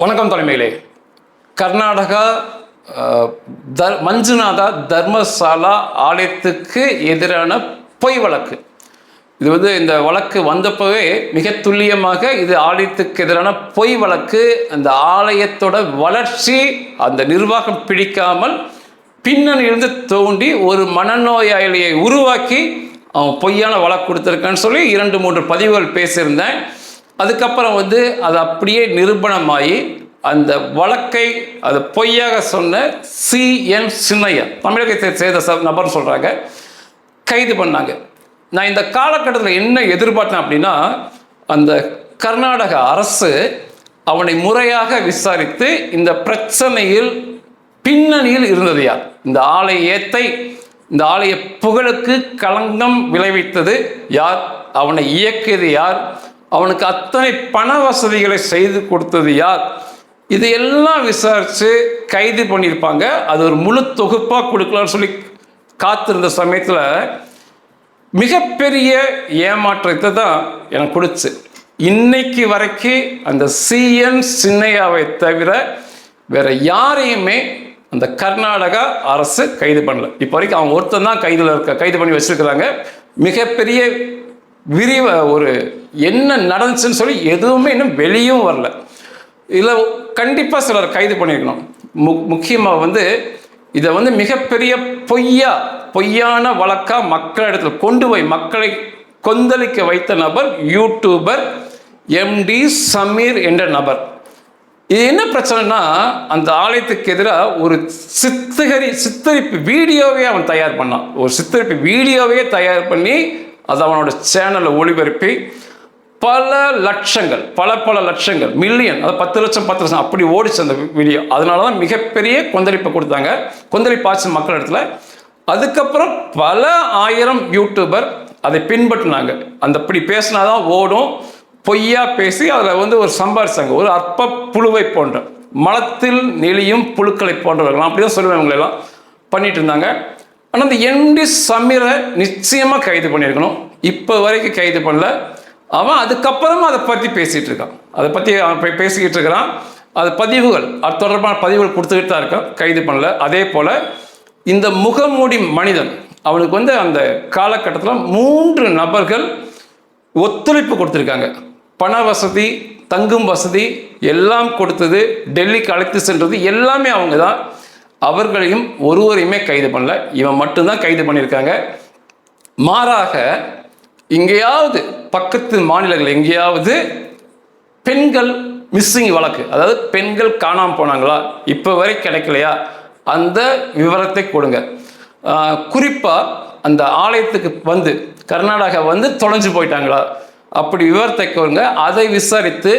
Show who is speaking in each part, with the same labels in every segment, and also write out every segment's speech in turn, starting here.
Speaker 1: வணக்கம் தலைமையிலே. கர்நாடகா தர் மஞ்சுநாதா தர்மசாலா ஆலயத்துக்கு எதிரான பொய் வழக்கு. இது வந்து இந்த வழக்கு வந்தப்பவே மிக துல்லியமாக இது ஆலயத்துக்கு எதிரான பொய் வழக்கு. அந்த ஆலயத்தோட வளர்ச்சி அந்த நிர்வாகம் பிடிக்காமல் பின்னணியிலிருந்து தோண்டி ஒரு மனநோயாளியை உருவாக்கி அவன் பொய்யான வழக்கு கொடுத்துருக்கான்னு சொல்லி இரண்டு மூன்று பதிவுகள் பேசியிருந்தேன். அதுக்கப்புறம் வந்து அது அப்படியே நிரூபணமாகி அந்த வழக்கை அது பொய்யாக சொன்ன சி. என். சின்னையா தமிழகத்தை சேர்ந்த நபர் சொல்கிறாங்க கைது பண்ணாங்க. நான் இந்த காலகட்டத்தில் என்ன எதிர்பார்த்தேன் அப்படின்னா அந்த கர்நாடக அரசு அவனை முறையாக விசாரித்து இந்த பிரச்சனையில் பின்னணியில் இருந்தது யார்? இந்த ஆலயத்தை இந்த ஆலய புகழுக்கு களங்கம் விளைவித்தது யார்? அவனை இயக்கியது யார்? அவனுக்கு அத்தனை பண வசதிகளை செய்து கொடுத்தது யார்? இதையெல்லாம் விசாரித்து கைது பண்ணியிருப்பாங்க. அது ஒரு முழு தொகுப்பாக கொடுக்கலாம்னு சொல்லி காத்திருந்த சமயத்தில் மிகப்பெரிய ஏமாற்றத்தை தான் எனக்கு கொடுத்து. இன்னைக்கு வரைக்கும் அந்த சிஎன் சின்னையாவை தவிர வேற யாரையுமே அந்த கர்நாடகா அரசு கைது பண்ணல. இப்போ வரைக்கும் அவங்க ஒருத்தன் தான் கைதில் இருக்க கைது பண்ணி வச்சுருக்கிறாங்க. மிகப்பெரிய விரிவ ஒரு என்ன நடந்துச்சுன்னு சொல்லி எதுவுமே இன்னும் வெளியும் வரல. இதில் கண்டிப்பாக சிலர் கைது பண்ணியிருக்கணும் மு முக்கியமாக வந்து இதை வந்து மிகப்பெரிய பொய்யா பொய்யான வழக்காக மக்கள் இடத்துல கொண்டு போய் மக்களை கொந்தளிக்க வைத்த நபர் யூடியூபர் எம்டி சமீர் என்ற நபர். இது என்ன பிரச்சனைனா அந்த ஆலயத்துக்கு எதிராக ஒரு சித்தகரி சித்தரிப்பு வீடியோவே அவன் தயார் பண்ணான். ஒரு சித்தரிப்பு வீடியோவே தயார் பண்ணி அது அவனோட சேனலில் ஒளிபரப்பி பல லட்சங்கள் பல பல லட்சங்கள் மில்லியன் அது பத்து லட்சம் பத்து லட்சம் அப்படி ஓடிச்சு அந்த வீடியோ அதனால தான் மிகப்பெரிய கொந்தளிப்பை கொடுத்தாங்க. கொந்தளிப்பாச்சு மக்கள் இடத்துல. அதுக்கப்புறம் பல ஆயிரம் யூடியூபர் அதை பின்பற்றினாங்க. அந்த இப்படி பேசினாதான் ஓடும். பொய்யா பேசி அதில் வந்து ஒரு சம்பாரிச்சாங்க. ஒரு அற்ப புழுவை போன்ற மலத்தில் நெளியும் புழுக்களை போன்றவர்களாம் அப்படி தான் சொல்லுவேன் இவங்களெல்லாம் பண்ணிட்டு இருந்தாங்க. ஆனால் அந்த எம்டி சமீரை நிச்சயமாக கைது பண்ணியிருக்கணும். இப்போ வரைக்கும் கைது பண்ணல. அவன் அதுக்கப்புறமா அதை பற்றி பேசிகிட்டு இருக்கான். அதை பற்றி அவன் பேசிக்கிட்டு இருக்கிறான். அது பதிவுகள் அது தொடர்பான பதிவுகள் கொடுத்துக்கிட்டு தான் இருக்கான். கைது பண்ணல. அதே போல் இந்த முகமூடி மனிதன் அவனுக்கு வந்து அந்த காலகட்டத்தில் மூன்று நபர்கள் ஒத்துழைப்பு கொடுத்துருக்காங்க. பண வசதி தங்கும் வசதி எல்லாம் கொடுத்தது டெல்லிக்கு அழைத்து சென்றது எல்லாமே அவங்க தான் அவர்களையும் ஒருவரையுமே கைது பண்ணல. இவன் மட்டும்தான் கைது பண்ணியிருக்காங்க. மாறாக எங்கேயாவது பக்கத்து மாநிலங்கள் எங்கேயாவது பெண்கள் மிஸ்ஸிங் வழக்கு அதாவது பெண்கள் காணாமல் போனாங்களா இப்போ வரை கிடைக்கலையா அந்த விவரத்தை கொடுங்க. குறிப்பாக அந்த ஆலயத்துக்கு வந்து கர்நாடகா வந்து தொலைஞ்சு போயிட்டாங்களா அப்படி விவரத்தை கொடுங்க. அதை விசாரித்து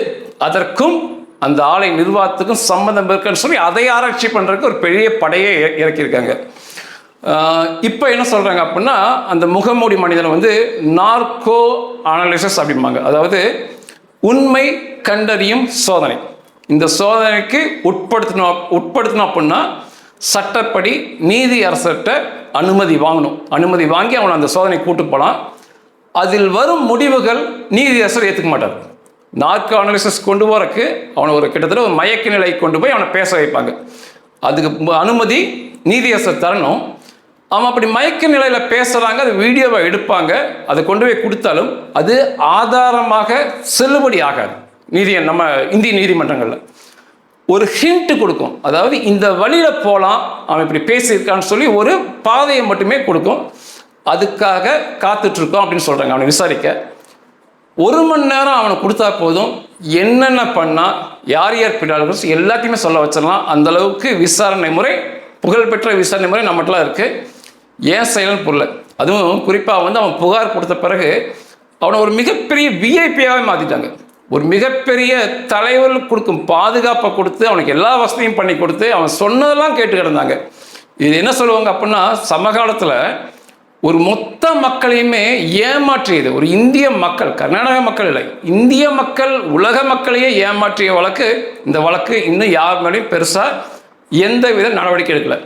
Speaker 1: அதற்கும் அந்த ஆலை நிர்வாகத்துக்கும் சம்மந்தம் இருக்குன்னு சொல்லி அதை ஆராய்ச்சி பண்ணுறதுக்கு ஒரு பெரிய படையை இறக்கியிருக்காங்க. இப்போ என்ன சொல்கிறாங்க அப்படின்னா அந்த முகமூடி மனிதனை வந்து நார்கோ அனாலிசிஸ் அப்படிம்பாங்க. அதாவது உண்மை கண்டறியும் சோதனை. இந்த சோதனைக்கு உட்படுத்தணும் உட்படுத்தணும் அப்படின்னா சட்டப்படி நீதி அரசர்கிட்ட அனுமதி வாங்கணும். அனுமதி வாங்கி அவனை அந்த சோதனை கூட்டு போகலாம். அதில் வரும் முடிவுகள் நீதியரசர் ஏற்றுக்க மாட்டார். நாக்கு அனாலிசிஸ் கொண்டு போகிறக்கு அவனை ஒரு கிட்டத்தட்ட ஒரு மயக்க நிலை கொண்டு போய் அவனை பேச வைப்பாங்க. அதுக்கு அனுமதி நீதியரசர் தரணும். அவன் அப்படி மயக்க நிலையில் பேசுகிறாங்க அது வீடியோவை எடுப்பாங்க. அதை கொண்டு போய் கொடுத்தாலும் அது ஆதாரமாக செல்லுபடி ஆகாது. நீதி நம்ம இந்திய நீதிமன்றங்களில். ஒரு ஹிண்ட் கொடுக்கும். அதாவது இந்த வழியில் போகலாம் அவன் இப்படி பேசியிருக்கான்னு சொல்லி ஒரு பாதையை மட்டுமே கொடுக்கும். அதுக்காக காத்துட்ருக்கோம் அப்படின்னு சொல்கிறாங்க அவனை விசாரிக்க. ஒரு மணி நேரம் அவனை கொடுத்தா போதும். என்னென்ன பண்ணால் யார் யார் பின்னாடி எல்லாத்தையுமே சொல்ல வச்சிடலாம். அந்தளவுக்கு விசாரணை முறை புகழ்பெற்ற விசாரணை முறை நம்மகிட்டலாம் இருக்குது ஏன் செயலன் புரியல. அதுவும் குறிப்பாக வந்து அவன் புகார் கொடுத்த பிறகு அவனை ஒரு மிகப்பெரிய விஐபியாகவே மாற்றிட்டாங்க ஒரு மிகப்பெரிய தலைவர்களுக்கு கொடுக்கும் பாதுகாப்பை கொடுத்து அவனுக்கு எல்லா வசதியும் பண்ணி கொடுத்து அவன் சொன்னதெல்லாம் கேட்டு கிடந்தாங்க. இது என்ன சொல்லுவாங்க அப்படின்னா சமகாலத்தில் ஒரு மொத்த மக்களையுமே ஏமாற்றியது. ஒரு இந்திய மக்கள் கர்நாடக மக்கள் இல்லை. இந்திய மக்கள் உலக மக்களையே ஏமாற்றிய வழக்கு இந்த வழக்கு இன்னும் யார் மேலேயும் பெருசாக எந்த வித நடவடிக்கை எடுக்கல.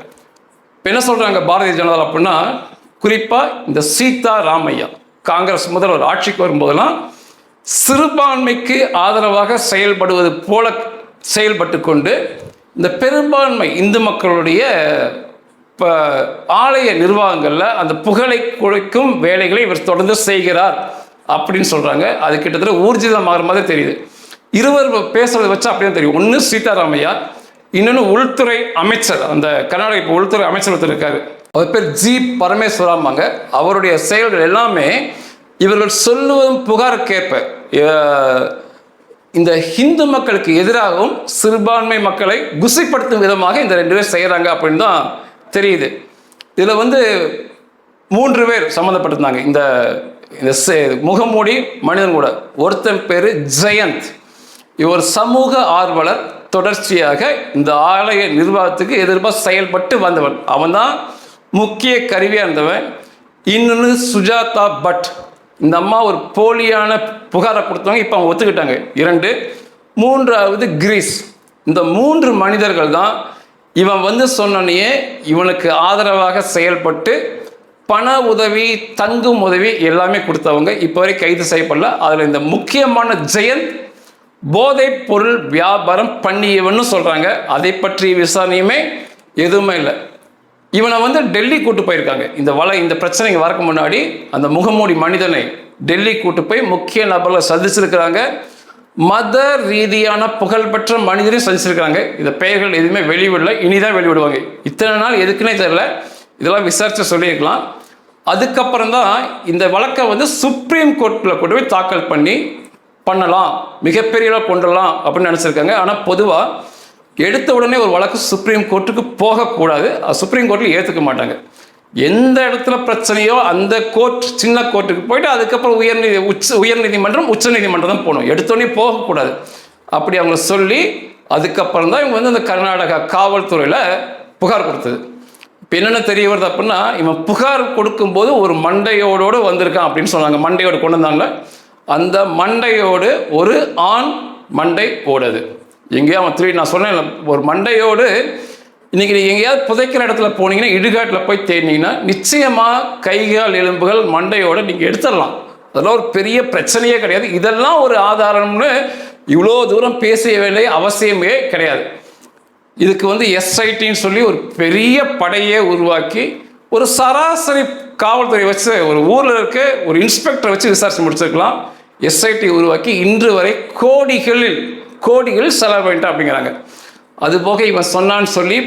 Speaker 1: இப்போ என்ன சொல்கிறாங்க பாரதிய ஜனதா அப்படின்னா குறிப்பாக இந்த சீதா ராமையா காங்கிரஸ் முதல்வர் ஆட்சிக்கு வரும்போதெல்லாம் சிறுபான்மைக்கு ஆதரவாக செயல்படுவது போல செயல்பட்டு கொண்டு இந்த பெரும்பான்மை இந்து மக்களுடைய இப்போ ஆலய நிர்வாகங்களில் அந்த புகழை குறைக்கும் வேலைகளை இவர் தொடர்ந்து செய்கிறார் அப்படின்னு சொல்கிறாங்க அது கிட்டத்தட்ட ஊர்ஜிதமாகிற மாதிரி தெரியுது. இருவர் பேசுறதை வச்சு அப்படியே தெரியும். ஒன்று சீதாராமையா இன்னொன்று உள்துறை அமைச்சர். அந்த கர்நாடக இப்போ உள்துறை அமைச்சர் ஒருத்தர் இருக்காரு. அவர் பேர் ஜி பரமேஸ்வராமாங்க அவருடைய செயல்கள் எல்லாமே இவர்கள் சொல்லுவதும் புகாருக்கேற்ப. இந்த ஹிந்து மக்களுக்கு எதிராகவும் சிறுபான்மை மக்களை குசிப்படுத்தும் விதமாக இந்த ரெண்டு பேர் செய்கிறாங்க அப்படின்னு தான் தெரியுது. இதில் வந்து மூன்று பேர் சம்மந்தப்பட்டிருந்தாங்க. இந்த இந்த செ- முகமூடி மனிதன் கூட. ஒருத்தன் பேர் ஜெயந்த். இவர் சமூக ஆர்வலர் தொடர்ச்சியாக இந்த ஆலய நிர்வாகத்துக்கு எதிர்ப்பாக செயல்பட்டு வந்தவன். அவன்தான் முக்கிய கருவியாக இருந்தவன். இன்னொன்று சுஜாதா பட். இந்த அம்மா ஒரு போலியான புகாரை கொடுத்தவங்க இப்போ அவங்க ஒத்துக்கிட்டாங்க. இரண்டு மூன்றாவது கிரீஸ். இந்த மூன்று மனிதர்கள் தான் இவன் வந்து சொன்னனையே இவனுக்கு ஆதரவாக செயல்பட்டு பண உதவி தங்கும் உதவி எல்லாமே கொடுத்தவங்க இப்போ வரை கைது செய்யப்படல. அதில் இந்த முக்கியமான ஜெயந்த் போதைப் பொருள் வியாபாரம் பண்ணியவன்னு சொல்கிறாங்க அதை பற்றிய விசாரணையுமே எதுவுமே இல்லை. இவனை வந்து டெல்லி கூட்டு போயிருக்காங்க. இந்த வலை இந்த பிரச்சனைக்கு வரக்கு முன்னாடி அந்த முகமூடி மனிதனை டெல்லி கூட்டு போய் முக்கிய நபர்களை சந்திச்சிருக்கிறாங்க. மத ரீதியான புகழ்பெற்ற மனிதரையும் சந்திச்சிருக்காங்க இந்த பெயர்கள் எதுவுமே வெளிவிடல இனிதான் வெளிவிடுவாங்க. இத்தனை நாள் எதுக்குன்னே தெரில இதெல்லாம் விசாரித்து சொல்லியிருக்கலாம். அதுக்கப்புறம் தான் இந்த வழக்கை வந்து சுப்ரீம் கோர்ட்டில் கொண்டு போய் தாக்கல் பண்ணி பண்ணலாம். மிகப்பெரிய கொண்டுடலாம் அப்படின்னு நினச்சிருக்காங்க. ஆனால் பொதுவாக எடுத்த உடனே ஒரு வழக்கு சுப்ரீம் கோர்ட்டுக்கு போகக்கூடாது. அது சுப்ரீம் கோர்ட்டில் ஏற்றுக்க மாட்டாங்க. எந்த இடத்துல பிரச்சனையோ அந்த கோர்ட் சின்ன கோர்ட்டுக்கு போயிட்டு அதுக்கப்புறம் உயர்நீதி உச்ச உயர்நீதிமன்றம் உச்சநீதிமன்றம் தான் போகணும். எடுத்தோடனே போகக்கூடாது. அப்படி அவங்க சொல்லி அதுக்கப்புறம் தான் இவங்க வந்து அந்த கர்நாடகா காவல்துறையில் புகார் கொடுத்தது. இப்போ என்னென்ன தெரிய வருது அப்படின்னா இவன் புகார் கொடுக்கும்போது ஒரு மண்டையோடோடு வந்திருக்கான் அப்படின்னு சொன்னாங்க. மண்டையோடு கொண்டு வந்தாங்க அந்த மண்டையோடு ஒரு ஆண் மண்டை போடுது. எங்கேயோ அவன் திருடி நான் சொன்னேன் ஒரு மண்டையோடு இன்னைக்கு நீங்கள் எங்கேயாவது புதைக்கிற இடத்துல போனீங்கன்னா இடுகாட்டில் போய் தேடினீங்கன்னா நிச்சயமாக கைகால் எலும்புகள் மண்டையோடு நீங்கள் எடுத்துடலாம். அதெல்லாம் ஒரு பெரிய பிரச்சனையே கிடையாது. இதெல்லாம் ஒரு ஆதாரம்னு இவ்வளோ தூரம் பேசிய வேண்டிய அவசியமே கிடையாது. இதுக்கு வந்து எஸ்ஐடின்னு சொல்லி ஒரு பெரிய படையே உருவாக்கி ஒரு சராசரி காவல்துறை வச்சு ஒரு ஊரில் இருக்க ஒரு இன்ஸ்பெக்டரை வச்சு விசாரிச்சு முடிச்சிருக்கலாம். எஸ்ஐடி உருவாக்கி இன்று வரை கோடிகளில் கோடிகளில் செலவு பண்ணிட்டான் அப்படிங்கிறாங்க. அதுபோக இவன் சொன்னான்னு சொல்லி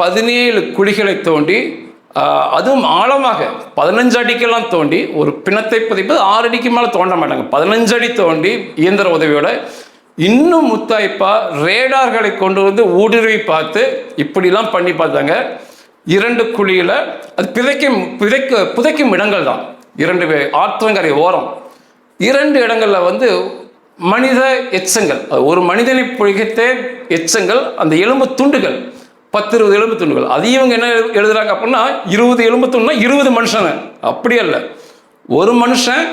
Speaker 1: பதினேழு குழிகளை தோண்டி அதுவும் ஆழமாக பதினஞ்சு அடிக்கெல்லாம் தோண்டி ஒரு பிணத்தை பதிப்பது ஆறு அடிக்கு மேலே தோண்ட மாட்டாங்க. பதினஞ்சு அடி தோண்டி இயந்திர உதவியோட இன்னும் முத்தாய்ப்பாக ரேடார்களை கொண்டு வந்து ஊடுருவி பார்த்து இப்படிலாம் பண்ணி பார்த்தாங்க. இரண்டு குழியில் அது பிதைக்கும் பிதைக்க புதைக்கும் இடங்கள் தான் இரண்டு ஆற்றங்கரை ஓரம். இரண்டு இடங்களில் வந்து மனித எச்சங்கள். அது ஒரு மனிதனை புழிகத்தே எச்சங்கள் அந்த எலும்பு துண்டுகள் பத்து இருபது எலும்பு துண்டுகள். அதையும் இவங்க என்ன எழுதுறாங்க அப்படின்னா இருபது எலும்பு துண்டுனா இருபது மனுஷங்க அப்படி அல்ல. ஒரு மனுஷன்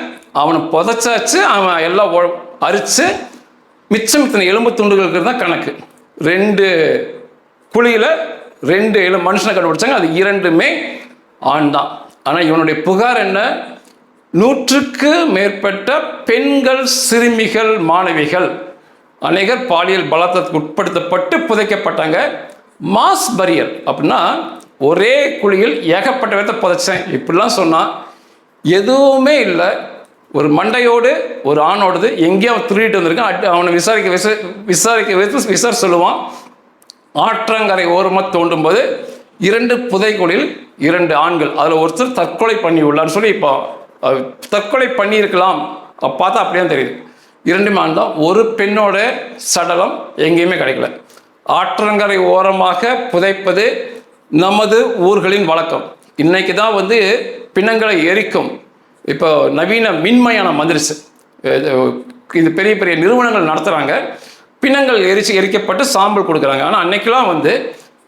Speaker 1: அவனை புதைச்சாச்சு அவன் எல்லாம் அரித்து அரிச்சு மிச்சம் இத்தனை எலும்பு துண்டுகளுக்கு தான் கணக்கு. ரெண்டு குழியில் ரெண்டு எலும்பு மனுஷனை கண்டுபிடிச்சாங்க அது இரண்டுமே ஆண் தான். ஆனால் இவனுடைய புகார் என்ன? நூற்றுக்கு மேற்பட்ட பெண்கள் சிறுமிகள் மாணவிகள் அநேகர் பாலியல் பலாத்தத்துக்கு உட்படுத்தப்பட்டு புதைக்கப்பட்டாங்க. மாஸ் பரியல் அப்படின்னா ஒரே குழியில் ஏகப்பட்ட விதத்தை புதைச்சேன். இப்படிலாம் சொன்னால் எதுவுமே இல்லை. ஒரு மண்டையோடு ஒரு ஆணோடது எங்கேயோ அவன் திருடிட்டு வந்திருக்கான். அட்- அவனை விசாரிக்க விசா விசாரிக்க வைத்து விசாரி சொல்லுவான். ஆற்றங்கரை ஓரமாக தோண்டும் போது இரண்டு புதைக்குழியில் இரண்டு ஆண்கள் அதில் ஒருத்தர் தற்கொலை பண்ணி உள்ளான்னு சொல்லி இப்போ தற்கொலை பண்ணியிருக்கலாம். பார்த்தா அப்படியே தெரியுது. இரண்டு ஆண் தான். ஒரு பெண்ணோட சடலம் எங்கேயுமே கிடைக்கல. ஆற்றங்கரை ஓரமாக புதைப்பது நமது ஊர்களின் வழக்கம். இன்னைக்கு தான் வந்து பிணங்களை எரிக்கும். இப்போ நவீன மின்மயானம் வந்துருச்சு இது பெரிய பெரிய நிறுவனங்கள் நடத்துகிறாங்க பிணங்கள் எரிச்சு எரிக்கப்பட்டு சாம்பல் கொடுக்குறாங்க. ஆனால் அன்னைக்கெல்லாம் வந்து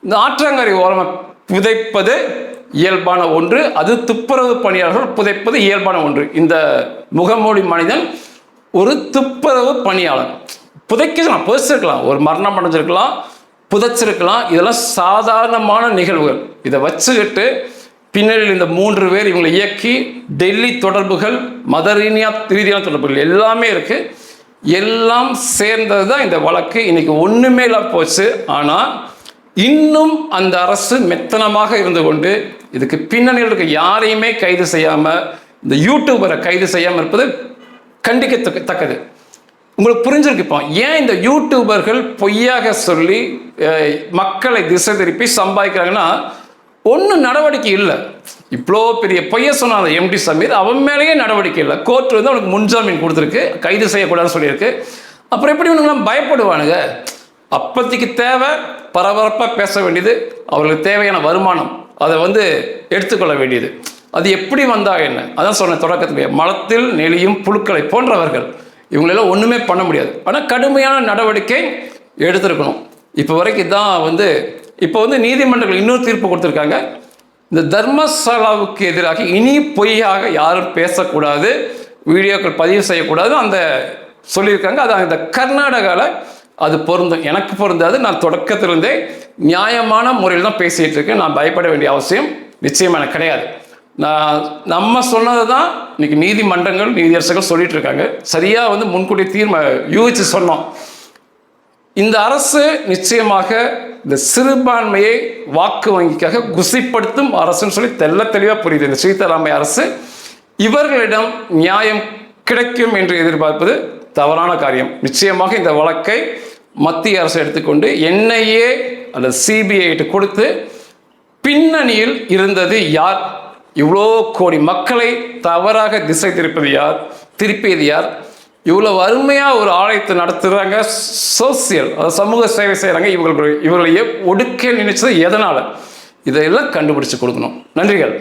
Speaker 1: இந்த ஆற்றங்கரை ஓரமாக புதைப்பது இயல்பான ஒன்று அது துப்புரவு பணியாளர்கள் புதைப்பது இயல்பான ஒன்று. இந்த முகமூடி மனிதன் ஒரு துப்புரவு பணியாளர். புதைக்கலாம் புதைச்சிருக்கலாம். ஒரு மரணம் அடைஞ்சிருக்கலாம் புதைச்சிருக்கலாம். இதெல்லாம் சாதாரணமான நிகழ்வுகள். இதை வச்சுக்கிட்டு பின்னணியில் இந்த மூன்று பேர் இவங்களை இயக்கி டெல்லி தொடர்புகள் மத ரீதியாக ரீதியான தொடர்புகள் எல்லாமே இருக்கு. எல்லாம் சேர்ந்தது தான் இந்த வழக்கு. இன்னைக்கு ஒன்றுமே இல்லாமல் போச்சு. ஆனால் இன்னும் அந்த அரசு மெத்தனமாக இருந்து கொண்டு இதுக்கு பின்னணியில் இருக்க யாரையுமே கைது செய்யாமல் இந்த யூடியூபரை கைது செய்யாமல் இருப்பது கண்டிக்கத்தக்க தக்கது. உங்களுக்கு புரிஞ்சிருக்கு இப்போ ஏன் இந்த யூடியூபர்கள் பொய்யாக சொல்லி மக்களை திசை திருப்பி சம்பாதிக்கிறாங்கன்னா ஒன்றும் நடவடிக்கை இல்லை. இவ்வளோ பெரிய பொய்ய சொன்ன அந்த எம்டி சமீர் அவன் மேலேயே நடவடிக்கை இல்லை. கோர்ட் வந்து அவனுக்கு முன்ஜாமீன் கொடுத்துருக்கு கைது செய்யக்கூடாதுன்னு சொல்லியிருக்கு. அப்புறம் எப்படி இவனுங்களாம் பயப்படுவானுங்க? அப்போதைக்கு தேவை பரபரப்பாக பேச வேண்டியது அவர்களுக்கு தேவையான வருமானம். அதை வந்து எடுத்துக்கொள்ள வேண்டியது. அது எப்படி வந்தா என்ன? அதான் சொன்னேன் தொடக்கத்துக்கு மலத்தில் நெளியும் புழுக்களை போன்றவர்கள். இவங்களெல்லாம் ஒன்றுமே பண்ண முடியாது. ஆனால் கடுமையான நடவடிக்கை எடுத்திருக்கணும். இப்போ வரைக்கும் தான் வந்து இப்போ வந்து நீதிமன்றங்கள் இன்னொரு தீர்ப்பு கொடுத்துருக்காங்க. இந்த தர்மசாலாவுக்கு எதிராக இனி பொய்யாக யாரும் பேசக்கூடாது. வீடியோக்கள் பதிவு செய்யக்கூடாது அந்த சொல்லியிருக்காங்க. அது அந்த கர்நாடகாவில் அது பொருந்தும். எனக்கு பொருந்தாது நான் தொடக்கத்திலிருந்தே நியாயமான முறையில் தான் பேசிகிட்டு இருக்கேன். நான் பயப்பட வேண்டிய அவசியம் நிச்சயம் எனக்கு கிடையாது. நான் நம்ம சொன்னது தான் இன்னைக்கு நீதிமன்றங்கள் நீதியரசர்கள் சொல்லிட்டு இருக்காங்க. சரியாக வந்து முன்கூட்டி தீர்ம யூகிச்சு சொன்னோம். இந்த அரசு நிச்சயமாக இந்த சிறுபான்மையை வாக்கு வங்கிக்காக குசிப்படுத்தும் அரசுன்னு சொல்லி தெள்ள தெளிவாக புரியுது. இந்த சீதாராமைய அரசு இவர்களிடம் நியாயம் கிடைக்கும் என்று எதிர்பார்ப்பது தவறான காரியம். நிச்சயமாக இந்த வழக்கை மத்திய அரசு எடுத்துக்கொண்டு என்ஐஏ அல்லது சிபிஐட்டு கொடுத்து பின்னணியில் இருந்தது யார்? இவ்வளோ கோடி மக்களை தவறாக திசை திருப்பது யார்? திருப்பியது யார்? இவ்வளோ அருமையாக ஒரு ஆலயத்தை நடத்துகிறாங்க சோசியல் அதாவது சமூக சேவை செய்கிறாங்க இவர்கள் இவர்களையே ஒடுக்க நினைச்சது எதனால்? இதையெல்லாம் கண்டுபிடிச்சு கொடுக்கணும். நன்றிகள்.